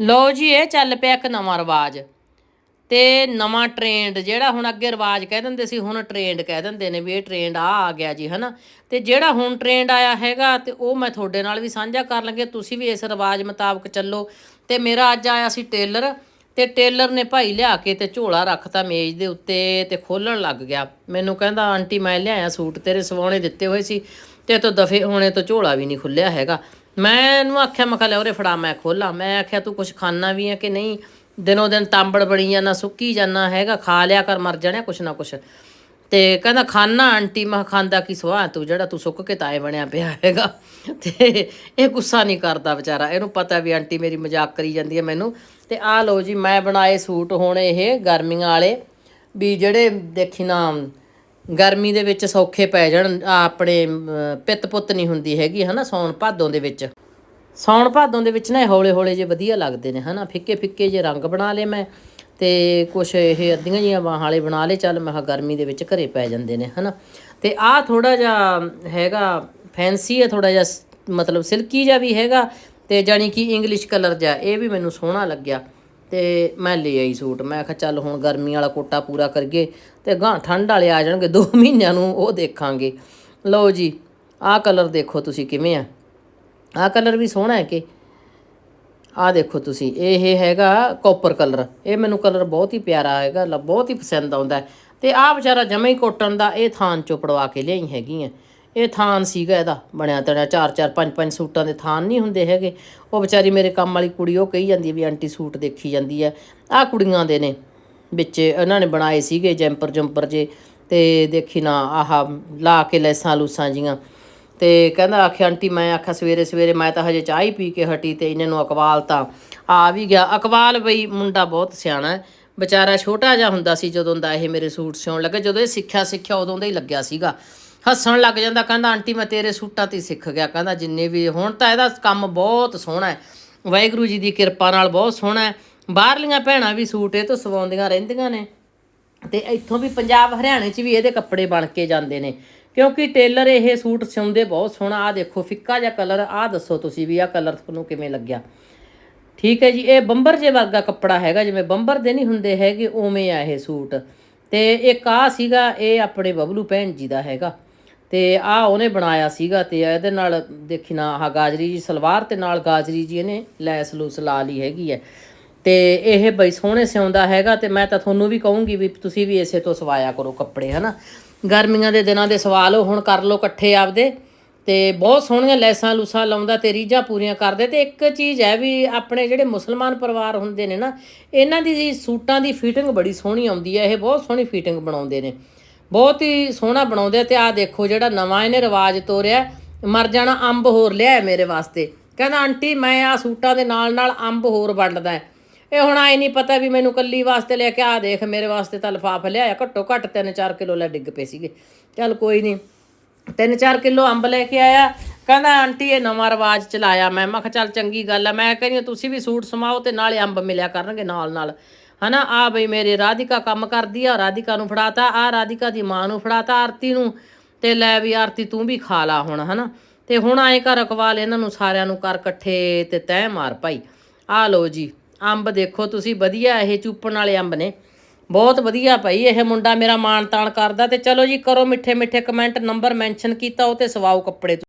ਲਓ ਜੀ, ਇਹ ਚੱਲ ਪਿਆ ਇੱਕ ਨਵਾਂ ਰਿਵਾਜ। ਤੇ ਨਵਾਂ ਟ੍ਰੈਂਡ ਜਿਹੜਾ ਹੁਣ ਅੱਗੇ ਰਿਵਾਜ ਕਹਿ ਦਿੰਦੇ ਸੀ, ਹੁਣ ਟ੍ਰੈਂਡ ਕਹਿ ਦਿੰਦੇ ਨੇ ਵੀ ਇਹ ਟ੍ਰੈਂਡ ਆ ਆ ਗਿਆ ਜੀ, ਹਨਾ? ਤੇ ਜਿਹੜਾ ਹੁਣ ਟ੍ਰੈਂਡ ਆਇਆ ਹੈਗਾ, ਤੇ ਉਹ ਮੈਂ ਤੁਹਾਡੇ ਨਾਲ ਵੀ ਸਾਂਝਾ ਕਰ ਲਾਂਗੇ। ਤੁਸੀਂ ਵੀ ਇਸ ਰਿਵਾਜ ਮੁਤਾਬਕ ਚੱਲੋ। ਤੇ ਮੇਰਾ ਅੱਜ ਆਇਆ ਸੀ ਟੇਲਰ, ਤੇ ਟੇਲਰ ਨੇ ਭਾਈ ਲਿਆ ਕੇ ਤੇ ਝੋਲਾ ਰੱਖਤਾ ਮੇਜ਼ ਦੇ ਉੱਤੇ ਤੇ ਖੋਲਣ ਲੱਗ ਗਿਆ। ਮੈਨੂੰ ਕਹਿੰਦਾ, ਆਂਟੀ, ਮੈਂ ਲਿਆਇਆ ਸੂਟ, ਤੇਰੇ ਸਵਾਉਣੇ ਦਿੱਤੇ ਹੋਏ ਸੀ। ਤੇ ਤੂੰ ਦਫੇ ਹੋਣੇ ਤੋਂ ਝੋਲਾ ਵੀ ਨਹੀਂ ਖੁੱਲਿਆ ਹੈਗਾ। ਮੈਂ ਇਹਨੂੰ ਆਖਿਆ, ਮੈਂ ਕਿਹਾ, ਲੈ ਉਰੇ ਫੜਾ, ਮੈਂ ਖੋਲਾਂ ਮੈਂ ਆਖਿਆ, ਤੂੰ ਕੁਝ ਖਾਣਾ ਵੀ ਹੈ ਕਿ ਨਹੀਂ? ਦਿਨੋ ਦਿਨ ਤਾਂਬੜ ਬਣੀ ਜਾਂਦਾ ਸੁੱਕੀ ਜਾਂਦਾ ਹੈਗਾ, ਖਾ ਲਿਆ ਕਰ, ਮਰ ਜਾਣਾ ਕੁਛ ਨਾ ਕੁਛ। ਤੇ ਕਹਿੰਦਾ ਖਾਣਾ ਆਂਟੀ? ਮੈਂ ਕਿਹਾ, ਖਾਂਦਾ ਕੀ ਸਵਾਹ ਤੂੰ, ਜਿਹੜਾ ਤੂੰ ਸੁੱਕ ਕੇ ਤਾਏ ਬਣਿਆ ਪਿਆ ਹੈਗਾ। ਤੇ ਇਹ ਗੁੱਸਾ ਨਹੀਂ ਕਰਦਾ ਵਿਚਾਰਾ। ਇਹਨੂੰ ਪਤਾ ਵੀ ਆਂਟੀ ਮੇਰੀ ਮਜ਼ਾਕ ਕਰੀ ਜਾਂਦੀ ਹੈ ਮੈਨੂੰ। ਤੇ ਆਹ ਲਓ ਜੀ, ਮੈਂ ਬਣਾਏ ਸੂਟ ਹੁਣ ਇਹ ਗਰਮੀਆਂ ਵਾਲੇ ਵੀ ਜਿਹੜੇ ਦੇਖੀ ਨਾ ਗਰਮੀ ਦੇ ਵਿੱਚ ਸੌਖੇ ਪੈ ਜਾਣ ਆਪਣੇ ਪਿੱਤ ਪੁੱਤ ਨਹੀਂ ਹੁੰਦੀ ਹੈਗੀ, ਹਨਾ, ਸੌਣ ਭਾਦੋਂ ਦੇ ਵਿੱਚ। ਸੌਣ ਭਾਦੋਂ ਦੇ ਵਿੱਚ ਨਾ ਇਹ ਹੌਲੇ ਹੌਲੇ ਜੇ ਵਧੀਆ ਲੱਗਦੇ ਨੇ, ਹਨਾ ਫਿੱਕੇ ਫਿੱਕੇ ਜੇ ਰੰਗ ਬਣਾ ਲਏ ਮੈਂ, ਤੇ ਕੁਛ ਇਹ ਅੱਧੀਆਂ ਜੀਆਂ ਬਾਹਾਂ ਵਾਲੇ ਬਣਾ ਲਏ, ਚੱਲ ਮੈਂ ਕਿਹਾ ਗਰਮੀ ਦੇ ਵਿੱਚ ਘਰੇ ਪੈ ਜਾਂਦੇ ਨੇ, ਹਨਾ। ਤੇ ਆਹ ਥੋੜਾ ਜਿਹਾ ਹੈਗਾ, ਫੈਂਸੀ ਹੈ ਥੋੜਾ ਜਿਹਾ ਮਤਲਬ ਸਿਲਕੀ ਜਿਹਾ ਵੀ ਹੈਗਾ, ਤੇ ਜਾਨੀ ਕਿ ਇੰਗਲਿਸ਼ ਕਲਰ ਜਿਹਾ, ਇਹ ਵੀ ਮੈਨੂੰ ਸੋਹਣਾ ਲੱਗਿਆ। ਤੇ ਮੈਂ ਲੈ ਆਈ ਸੂਟ। ਮੈਂ ਕਿਹਾ ਚੱਲ ਹੁਣ ਗਰਮੀ ਵਾਲਾ ਕੋਟਾ ਪੂਰਾ ਕਰੀਏ ਤੇ ਗਾਂ ਠੰਡ ਵਾਲੇ ਆ ਜਾਣਗੇ 2 ਮਹੀਨਿਆਂ ਨੂੰ ਉਹ ਦੇਖਾਂਗੇ। ਲਓ ਜੀ, ਆਹ ਕਲਰ ਦੇਖੋ ਤੁਸੀਂ ਕਿਵੇਂ ਆ। ਆਹ ਕਲਰ ਵੀ ਸੋਹਣਾ ਹੈ ਕਿ? ਆਹ ਦੇਖੋ ਤੁਸੀਂ, ਇਹ ਹੈਗਾ ਕਾਪਰ ਕਲਰ। ਇਹ ਮੈਨੂੰ ਕਲਰ ਬਹੁਤ ਹੀ ਪਿਆਰਾ ਹੈਗਾ, ਲ- ਬਹੁਤ ਹੀ ਪਸੰਦ ਆਉਂਦਾ ਹੈ। ਤੇ ਆਹ ਵਿਚਾਰਾ ਜਮੇ ਹੀ ਕੋਟਨ ਦਾ ਇਹ ਥਾਨ ਚੋਂ ਪੜਵਾ ਕੇ ਲਿਆਈ ਹੈਗੀ ਹੈ ਇਹ ਥਾਨ ਸੀਗਾ ਇਹਦਾ, ਬਣਿਆ ਤੜਿਆ ਚਾਰ ਚਾਰ, ਪੰਜ ਪੰਜ ਸੂਟਾਂ ਦੇ ਥਾਨ ਨਹੀਂ ਹੁੰਦੇ ਹੈਗੇ। ਉਹ ਵਿਚਾਰੀ ਮੇਰੇ ਕੰਮ ਵਾਲੀ ਕੁੜੀ, ਉਹ ਕਹੀ ਜਾਂਦੀ ਵੀ ਆਂਟੀ ਸੂਟ ਦੇਖੀ ਜਾਂਦੀ ਹੈ। ਆਹ ਕੁੜੀਆਂ ਦੇ ਨੇ, ਵਿੱਚ ਇਹਨਾਂ ਨੇ ਬਣਾਏ ਸੀਗੇ ਜੈਂਪਰ ਜੰਪਰ ਜੇ, ਤੇ ਦੇਖੀ ਨਾ, ਆਹ ਲਾ ਕੇ ਲੈਸਾਂ ਲੂਸਾਂ ਜੀਆਂ। ਤੇ ਕਹਿੰਦਾ, ਆਖਿਆ, ਆਂਟੀ ਮੈਂ ਆਖਿਆ, ਸਵੇਰੇ ਸਵੇਰੇ ਮੈਂ ਤਾਂ ਹਜੇ ਚਾਹ ਹੀ ਪੀ ਕੇ ਹਟੀ ਤੇ ਇਹਨਾਂ ਨੂੰ ਅਕਵਾਲ ਤਾਂ ਆ ਵੀ ਗਿਆ। ਅਕਵਾਲ ਬਈ ਮੁੰਡਾ ਬਹੁਤ ਸਿਆਣਾ ਹੈ। ਵਿਚਾਰਾ ਛੋਟਾ ਜਿਹਾ ਹੁੰਦਾ ਸੀ ਜਦੋਂ ਦਾ ਇਹ ਮੇਰੇ ਸੂਟ ਸਿਉਣ ਲੱਗਾ। ਜਦੋਂ ਇਹ ਸਿੱਖਿਆ ਸਿੱਖਿਆ ਉਦੋਂ ਦਾ ਹੀ ਲੱਗਿਆ ਸੀਗਾ। ਹੱਸਣ ਲੱਗ ਜਾਂਦਾ, ਕਹਿੰਦਾ, ਆਂਟੀ, ਮੈਂ ਤੇਰੇ ਸੂਟਾਂ ਤੇ ਹੀ ਸਿੱਖ ਗਿਆ। ਕਹਿੰਦਾ, ਜਿੰਨੇ ਵੀ, ਹੁਣ ਤਾਂ ਇਹਦਾ ਕੰਮ ਬਹੁਤ ਸੋਹਣਾ ਹੈ। ਵਾਹਿਗੁਰੂ ਜੀ ਦੀ ਕਿਰਪਾ ਨਾਲ ਬਹੁਤ ਸੋਹਣਾ ਹੈ। ਬਾਹਰਲੀਆਂ ਭੈਣਾਂ ਵੀ ਸੂਟ ਇਹ ਤੋਂ ਸਵਾਉਂਦੀਆਂ ਰਹਿੰਦੀਆਂ ਨੇ। ਤੇ ਇੱਥੋਂ ਵੀ ਪੰਜਾਬ, ਹਰਿਆਣੇ 'ਚ ਵੀ ਇਹਦੇ ਕੱਪੜੇ ਬਣ ਕੇ ਜਾਂਦੇ ਨੇ। ਕਿਉਂਕਿ ਟੇਲਰ ਇਹ ਸੂਟ ਸਿਉਂਦੇ ਬਹੁਤ ਸੋਹਣਾ। ਆ ਦੇਖੋ, ਫਿੱਕਾ ਜਿਹਾ ਕਲਰ ਆ ਦੱਸੋ ਤੁਸੀਂ ਵੀ ਆ ਕਲਰ ਤੁਹਾਨੂੰ ਕਿਵੇਂ ਲੱਗਿਆ? ਠੀਕ ਹੈ ਜੀ, ਇਹ ਬੰਬਰ ਜੇ ਵਰਗਾ ਕੱਪੜਾ ਹੈਗਾ, ਜਿਵੇਂ ਬੰਬਰ ਦੇ ਨਹੀਂ ਹੁੰਦੇ ਹੈਗੇ, ਉਵੇਂ ਆ ਇਹ ਸੂਟ। ਤੇ ਇੱਕ ਆ ਸੀਗਾ, ਇਹ ਆਪਣੇ ਬਬਲੂ ਭੈਣ ਜੀ ਦਾ ਹੈਗਾ। ਤੇ ਆ ਉਹਨੇ ਬਣਾਇਆ ਸੀਗਾ ਤੇ ਇਹਦੇ ਨਾਲ ਦੇਖੀ ਨਾ, ਆਹ ਗਾਜਰੀ ਜੀ ਸਲਵਾਰ ਤੇ ਨਾਲ ਗਾਜਰੀ ਜੀ ਇਹਨੇ ਲੈਸ ਲੂਸ ਲਾ ਲਈ ਹੈਗੀ ਹੈ। ਤੇ ਇਹ ਬਈ ਸੋਹਣੇ ਸਿਉਂਦਾ ਹੈਗਾ ਤੇ ਮੈਂ ਤਾਂ ਤੁਹਾਨੂੰ ਵੀ ਕਹੂੰਗੀ ਵੀ ਤੁਸੀਂ ਵੀ ਇਸੇ ਤੋਂ ਸਵਾਇਆ ਕਰੋ ਕੱਪੜੇ, ਹਨਾ? ਗਰਮੀਆਂ ਦੇ ਦਿਨਾਂ ਦੇ ਸਵਾ ਲਓ ਹੁਣ ਕਰ ਲਓ ਇਕੱਠੇ ਆਪਦੇ ਤੇ ਬਹੁਤ ਸੋਹਣੀਆਂ ਲੈਸਾਂ ਲੂਸਾਂ ਲਾਉਂਦਾ ਤੇ ਰੀਝਾਂ ਪੂਰੀਆਂ ਕਰਦੇ ਤੇ ਇੱਕ ਚੀਜ਼ ਹੈ ਵੀ ਆਪਣੇ ਜਿਹੜੇ ਮੁਸਲਮਾਨ ਪਰਿਵਾਰ ਹੁੰਦੇ ਨੇ ਨਾ, ਇਹਨਾਂ ਦੀ ਸੂਟਾਂ ਦੀ ਫਿਟਿੰਗ ਬੜੀ ਸੋਹਣੀ ਆਉਂਦੀ ਹੈ, ਇਹ ਬਹੁਤ ਸੋਹਣੀ ਫਿਟਿੰਗ ਬਣਾਉਂਦੇ ਨੇ। ਬਹੁਤ ਹੀ ਸੋਹਣਾ ਬਣਾਉਂਦੇ ਆ ਤੇ ਆਹ ਦੇਖੋ ਜਿਹੜਾ ਨਵਾਂ ਇਹਨੇ ਰਿਵਾਜ ਤੋਰਿਆ, ਮਰ ਜਾਣਾ ਅੰਬ ਹੋਰ ਲਿਆ ਮੇਰੇ ਵਾਸਤੇ। ਕਹਿੰਦਾ, ਆਂਟੀ, ਮੈਂ ਆ ਸੂਟਾਂ ਦੇ ਨਾਲ ਨਾਲ ਅੰਬ ਹੋਰ ਵੰਡਦਾ ਇਹ ਹੁਣ ਆਈ ਨਹੀਂ ਪਤਾ ਵੀ ਮੈਨੂੰ ਕੱਲੀ ਵਾਸਤੇ ਲੈ ਕੇ ਆ ਦੇਖ, ਮੇਰੇ ਵਾਸਤੇ ਤਾਂ ਲਫਾਫ ਲਿਆਇਆ, ਘੱਟੋ ਘੱਟ 3-4 ਕਿਲੋ ਲੈ ਡਿੱਗ ਪਏ ਸੀਗੇ। ਚੱਲ ਕੋਈ ਨਹੀਂ 3-4 ਕਿਲੋ ਅੰਬ ਲੈ ਕੇ ਆਇਆ। ਕਹਿੰਦਾ, ਆਂਟੀ, ਇਹ ਨਵਾਂ ਰਿਵਾਜ ਚਲਾਇਆ ਮੈਂ। ਮੈਂ ਕਿਹਾ, ਚੱਲ ਚੰਗੀ ਗੱਲ ਆ, ਮੈਂ ਕਹਿੰਦੀ ਹਾਂ, ਤੁਸੀਂ ਵੀ ਸੂਟ ਸਮਾਓ ਤੇ ਨਾਲੇ ਅੰਬ ਮਿਲਿਆ ਕਰਨਗੇ ਨਾਲ ਨਾਲ। ਹਨਾ? ਆ ਬਈ ਮੇਰੇ ਰਾਧਿਕਾ ਕੰਮ ਕਰਦੀ ਆ, ਰਾਧਿਕਾ ਨੂੰ ਫੜਾਤਾ ਆ ਰਾਧਿਕਾ ਦੀ ਮਾਂ ਨੂੰ ਫੜਾਤਾ ਆਰਤੀ ਨੂੰ ਤੇ ਲੈ ਵੀ ਆਰਤੀ ਤੂੰ ਵੀ ਖਾ ਲਾ ਹੁਣ, ਹਨਾ? ਤੇ ਹੁਣ ਆਏ ਘਰ ਅਕਵਾਲ, ਇਹਨਾਂ ਨੂੰ ਸਾਰਿਆਂ ਨੂੰ ਕਰ ਇਕੱਠੇ ਤੇ ਤੈਅ ਮਾਰ ਭਾਈ। ਆ ਲਓ ਜੀ, ਅੰਬ ਦੇਖੋ ਤੁਸੀਂ, ਵਧੀਆ ਇਹ ਚੂਪਣ ਵਾਲੇ ਅੰਬ ਨੇ। ਬਹੁਤ ਵਧੀਆ ਭਾਈ, ਇਹ ਮੁੰਡਾ ਮੇਰਾ ਮਾਣ ਤਾਣ ਕਰਦਾ ਤੇ ਚਲੋ ਜੀ, ਕਰੋ ਮਿੱਠੇ ਮਿੱਠੇ ਕਮੈਂਟ ਨੰਬਰ ਮੈਂਸ਼ਨ ਕੀਤਾ, ਉਹ ਤੇ ਸਵਾਓ ਕੱਪੜੇ